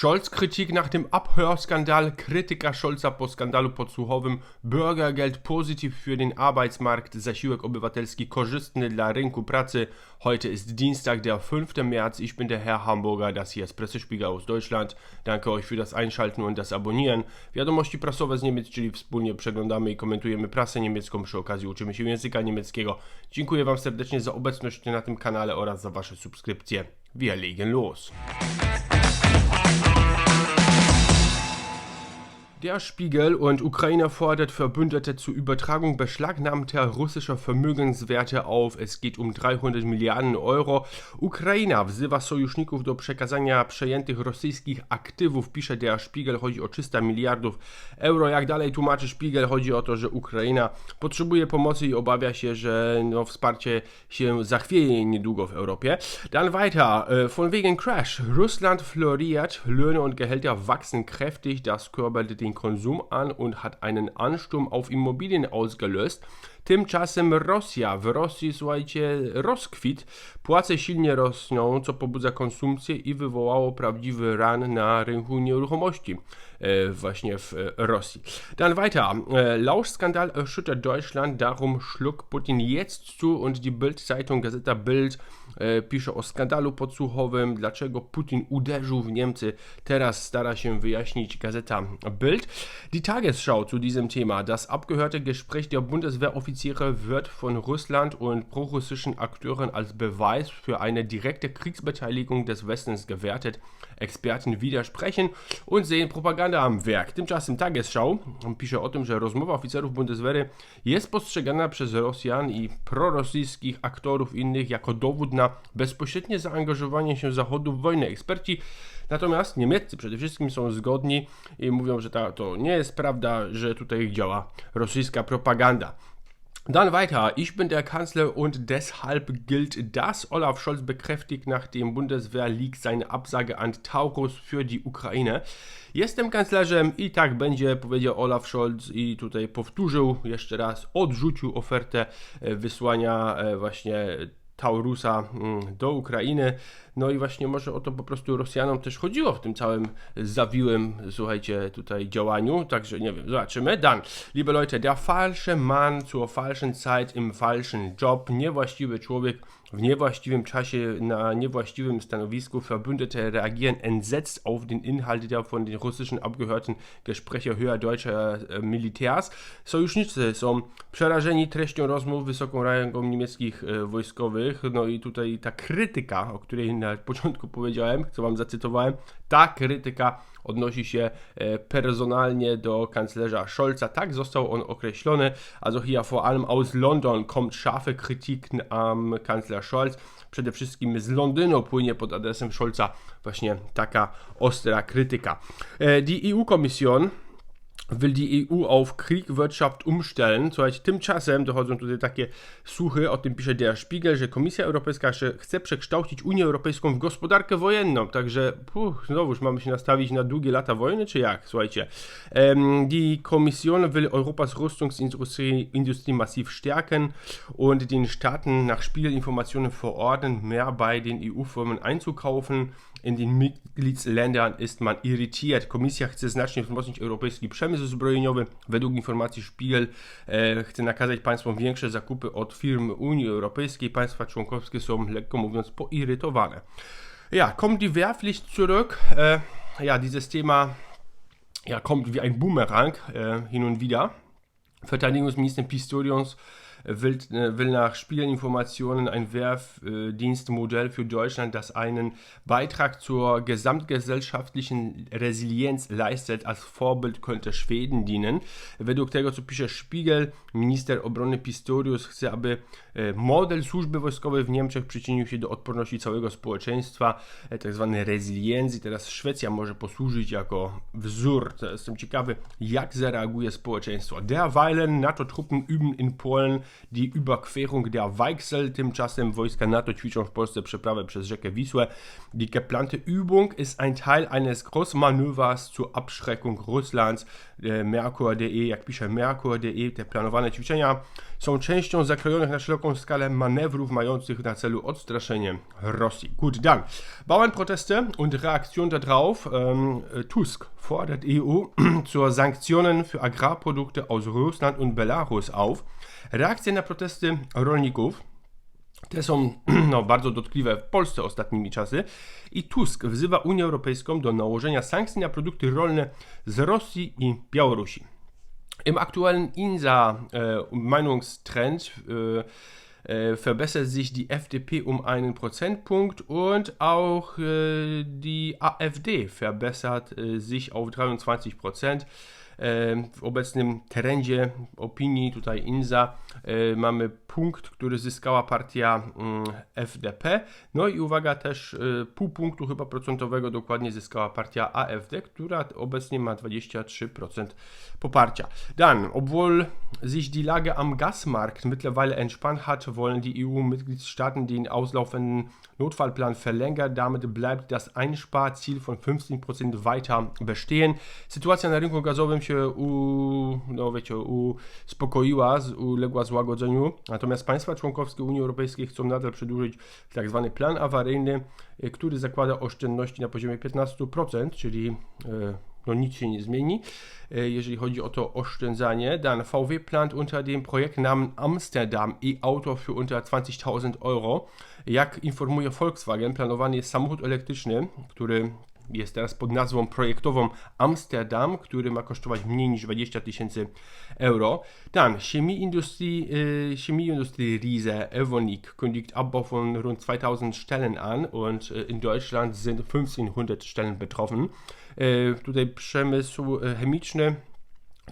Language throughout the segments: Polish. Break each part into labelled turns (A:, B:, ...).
A: Scholz-Kritik nach dem Abhörskandal, Kritiker Scholza po skandalu podsłuchowym, Bürgergeld pozytyw für den Arbeitsmarkt, zasiłek obywatelski korzystny dla rynku pracy. Heute ist Dienstag, der 5. März. Ich bin der Herr Hamburger, das hier ist Pressespiegel aus Deutschland. Danke euch für das Einschalten und das Abonnieren. Wiadomości prasowe z Niemiec, czyli wspólnie przeglądamy i komentujemy prasę niemiecką, przy okazji uczymy się języka niemieckiego. Dziękuję Wam serdecznie za obecność na tym kanale oraz za Wasze subskrypcje. Wir legen los. Der Spiegel und Ukraine fordert Verbündete zur Übertragung beschlagnahmter russischer Vermögenswerte auf. Es geht um 300 Miliarden Euro. Ukraina wzywa sojuszników do przekazania przejętych rosyjskich aktywów, pisze Der Spiegel. Chodzi o 300 miliardów euro. Jak dalej tłumaczy Spiegel, chodzi o to, że Ukraina potrzebuje pomocy i obawia się, że no, wsparcie się zachwieje niedługo w Europie. Dann weiter. Äh, von wegen Crash. Russland floriert. Löhne und Gehälter wachsen kräftig. Das körperte den Konsum an und hat einen Ansturm auf Immobilien ausgelöst. Tymczasem Rosja, w Rosji, słuchajcie, rozkwit, płace silnie rosną, co pobudza konsumpcję i wywołało prawdziwy ran na rynku nieruchomości e, właśnie w Rosji. Dann weiter. E, Lauschskandal erschüttert Deutschland, darum schlug Putin jetzt zu und die Bild-Zeitung, Gazeta Bild e, pisze o skandalu podsłuchowym, dlaczego Putin uderzył w Niemcy. Teraz stara się wyjaśnić Gazeta Bild. Die Tagesschau zu diesem Thema. Das abgehörte Gespräch der Bundeswehroffiziere Offiziere wird von Russland und prorussischen Akteuren als Beweis für eine direkte Kriegsbeteiligung des Westens gewertet. Experten widersprechen und sehen Propaganda am Werk. Tymczasem Tagesschau pisze o tym, że rozmowa oficerów Bundeswehry jest postrzegana przez Rosjan i prorosyjskich aktorów innych jako dowód na bezpośrednie zaangażowanie się Zachodu w wojnę. Eksperci Natomiast niemieccy przede wszystkim są zgodni i mówią, że ta, to nie jest prawda, że tutaj działa rosyjska propaganda. Dann weiter. Ich bin der Kanzler und deshalb gilt das. Olaf Scholz bekräftigt nach dem Bundeswehr-Leak seine Absage an Taurus für die Ukraine. Jestem kanclerzem i tak będzie, powiedział Olaf Scholz i tutaj powtórzył jeszcze raz, odrzucił ofertę e, wysłania e, właśnie Taurusa mm, do Ukrainy. No i właśnie może o to po prostu Rosjanom też chodziło w tym całym zawiłym, słuchajcie, tutaj działaniu. Także nie wiem, zobaczymy. Dan, liebe Leute, der falsche Mann zur falschen Zeit im falschen Job, niewłaściwy człowiek w niewłaściwym czasie na niewłaściwym stanowisku. Verbündete reagieren entsetzt auf den Inhalt der von den russischen abgehörten Gespräche höher deutscher e, Militärs. Sojusznicy są przerażeni treścią rozmów wysoką rangą niemieckich e, wojskowych. No i tutaj ta krytyka, o której na początku powiedziałem, co wam zacytowałem, ta krytyka odnosi się e, personalnie do kanclerza Scholza. Tak został on określony. Also hier vor allem aus London kommt scharfe Kritik am Kanzler Scholz. Przede wszystkim z Londynu płynie pod adresem Scholza właśnie taka ostra krytyka. E, die EU-Kommission will die EU auf Kriegwirtschaft umstellen. Słuchajcie, tymczasem dochodzą tutaj takie słuchy, o tym pisze Der Spiegel, że Komisja Europejska chce przekształcić Unię Europejską w gospodarkę wojenną, także puh, znowuż mamy się nastawić na długie lata wojny, czy jak? Słuchajcie. Ähm, die Kommission will Europas Rüstungsindustrie Industrie massiv stärken und den Staaten nach Spiegelinformationen verordnen, mehr bei den EU-Firmen einzukaufen. In den Mitgliedsländern ist man irritiert. Komisja chce znacznie wzmocnić europejski przemysł zbrojeniowy. Według informacji Spiegel e, chce nakazać państwom większe zakupy od firm Unii Europejskiej. Państwa członkowskie są, lekko mówiąc, poirytowane. Ja, kommt die Wehrpflicht zurück. E, ja, dieses Thema ja, kommt wie ein Boomerang e, hin und wieder. Verteidigungsminister Pistorius will, äh, will nach Spielinformationen ein Wehrdienstmodell für Deutschland, das einen Beitrag zur gesamtgesellschaftlichen Resilienz leistet. Als Vorbild könnte Schweden dienen. Według tego, co pisze Spiegel, minister obrony Pistorius chce, aby e, model służby wojskowej w Niemczech przyczynił się do odporności całego społeczeństwa, e, tak zwanej resiliencji. Teraz Szwecja może posłużyć jako wzór. Jestem ciekawy, jak zareaguje społeczeństwo. Derweilen NATO-Truppen üben in Polen die Überquerung der Weichsel. Tymczasem wojska NATO ćwiczą w Polsce przeprawę przez rzekę Wisłę. Die geplante Übung ist ein Teil eines Großmanövers zur Abschreckung Russlands. Merkur.de, jak pisze Merkur.de, te planowane ćwiczenia są częścią zakrojonych na szeroką skalę manewrów mających na celu odstraszenie Rosji. Gut, dann. Bauernproteste und Reaktion darauf. Ähm, Tusk fordert EU zur Sanktionen für Agrarprodukte aus Russland und Belarus auf. Reakcje na protesty rolników te są no, bardzo dotkliwe w Polsce ostatnimi czasy i Tusk wzywa Unię Europejską do nałożenia sankcji na produkty rolne z Rosji i Białorusi. Im aktuellen INSA-Meinungstrend äh, äh, verbessert sich die FDP um einen Prozentpunkt und auch äh, die AfD verbessert äh, sich auf 23 Prozent. W obecnym trendzie opinii tutaj INZA mamy punkt, który zyskała partia mm, FDP. No i uwaga, też pół punktu chyba procentowego dokładnie zyskała partia AfD, która obecnie ma 23% poparcia. Dann, obwohl sich die Lage am Gasmarkt mittlerweile entspannt hat, wollen die EU-Mitgliedstaaten den auslaufenden Notfallplan verlängern. Damit bleibt das Einsparziel von 15% weiter bestehen. Sytuacja na rynku gazowym się u, no wiecie, uspokoiła, uległa złagodzeniu, natomiast państwa członkowskie Unii Europejskiej chcą nadal przedłużyć tzw. Tak plan awaryjny, y, który zakłada oszczędności na poziomie 15%, czyli y, no nic się nie zmieni, y, jeżeli chodzi o to oszczędzanie. Dann VW plant unter dem Projektnamen Amsterdam e-Auto für unter 20.000 Euro. Jak informuje Volkswagen, planowany jest samochód elektryczny, który jest teraz pod nazwą projektową Amsterdam, który ma kosztować mniej niż 20 tysięcy euro. Dann Chemieindustrie, äh, Chemieindustrie Riese Evonik kündigt Abbau von rund 2000 Stellen an und äh, in Deutschland sind 1500 Stellen betroffen. Äh, tutaj przemysł chemiczny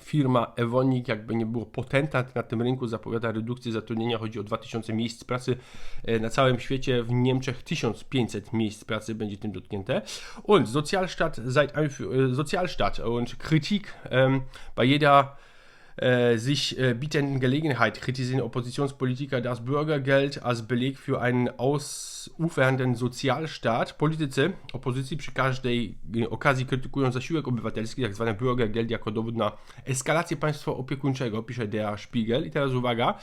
A: firma Evonik, jakby nie było potentat na tym rynku, zapowiada redukcję zatrudnienia. Chodzi o 2000 miejsc pracy e, na całym świecie. W Niemczech 1500 miejsc pracy będzie tym dotknięte. Und Sozialstaat, seit, e, Sozialstaat und Kritik ähm, bei jeder äh, sich bietenden Gelegenheit kritisieren Oppositionspolitiker das Bürgergeld als Beleg für einen ausufernden Socjalstaat. Politycy opozycji przy każdej okazji krytykują zasiłek obywatelski, tak zwane Bürgergeld, jako dowód na eskalację państwa opiekuńczego, pisze Der Spiegel. I teraz uwaga,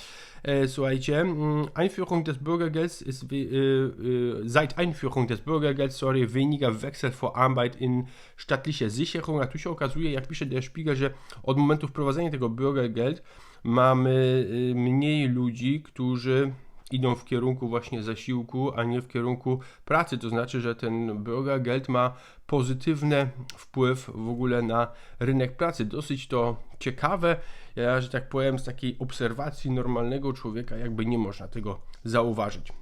A: äh, słuchajcie, mm, Einführung des Bürgergelds ist äh, äh, seit Einführung des Bürgergelds sorry, weniger Wechsel vor Arbeit in staatliche Sicherung. A tu się okazuje, jak pisze Der Spiegel, że od momentu wprowadzenia tego Bürgergeld mamy y, mniej ludzi, którzy idą w kierunku właśnie zasiłku, a nie w kierunku pracy. To znaczy, że ten Bürgergeld ma pozytywny wpływ w ogóle na rynek pracy. Dosyć to ciekawe. Ja, że tak powiem, z takiej obserwacji normalnego człowieka jakby nie można tego zauważyć.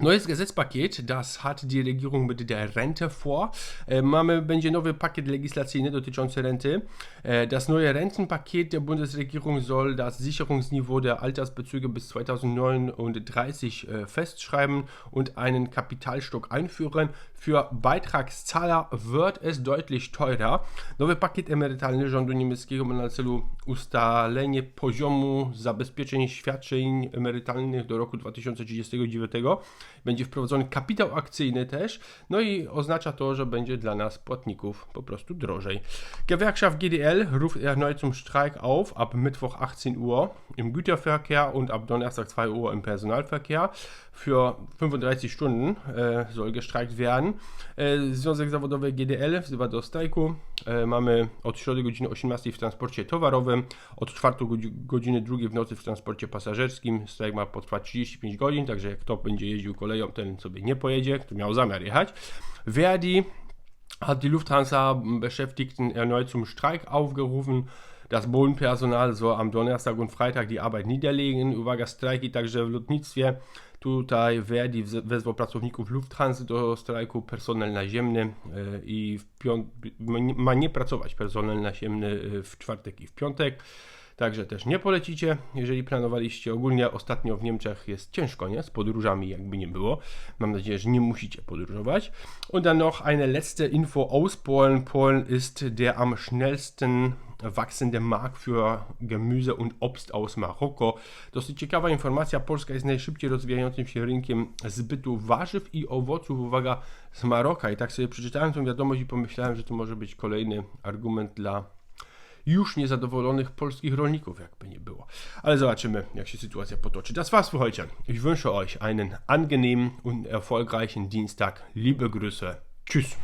A: Neues Gesetzpaket, das hat die Regierung mit der Rente vor. Äh, mamy, będzie nowy pakiet legislacyjny dotyczący renty. Äh, das neue Rentenpaket der Bundesregierung soll das Sicherungsniveau der Altersbezüge bis 2039 äh, festschreiben und einen Kapitalstock einführen. Für Beitragszahler wird es deutlich teurer. Nowy pakiet emerytalny rządu niemieckiego ma na celu ustalenie poziomu zabezpieczeń świadczeń emerytalnych do roku 2039 będzie wprowadzony kapitał akcyjny też, no i oznacza to, że będzie dla nas płatników po prostu drożej. Gewerkschaft GDL ruft erneut zum Streik auf ab Mittwoch 18 Uhr im Güterverkehr und ab Donnerstag 2 Uhr im Personalverkehr. Für 35 Stunden äh, soll gestreikt werden. Äh, Związek Zawodowy GDL wzywa do strajku. Äh, mamy od środy godziny 18 w transporcie towarowym, od 4 godziny 2 w nocy w transporcie pasażerskim. Strajk ma potrwać 35 godzin, także jak kto będzie jeździł koleją, ten sobie nie pojedzie, kto miał zamiar jechać. Verdi hat die Lufthansa-Beschäftigten erneut zum Streik aufgerufen. Das Bodenpersonal soll am Donnerstag und Freitag die Arbeit niederlegen. Uwaga, strajki także w lotnictwie. Tutaj Verdi wezwał pracowników Lufthansa do strajku personel naziemny e, i ma nie pracować personel naziemny e, w czwartek i w piątek. Także też nie polecicie, jeżeli planowaliście. Ogólnie ostatnio w Niemczech jest ciężko, nie? Z podróżami jakby nie było. Mam nadzieję, że nie musicie podróżować. Und dann noch eine letzte Info aus Polen. Polen ist der am schnellsten wachsende Markt für Gemüse und Obst aus Marokko. Dosyć ciekawa informacja. Polska jest najszybciej rozwijającym się rynkiem zbytu warzyw i owoców, uwaga, z Maroka. I tak sobie przeczytałem tę wiadomość i pomyślałem, że to może być kolejny argument dla już niezadowolonych polskich rolników, jakby nie było. Ale zobaczymy, jak się sytuacja potoczy. Das war's für heute. Ich wünsche euch einen angenehmen und erfolgreichen Dienstag. Liebe Grüße. Tschüss.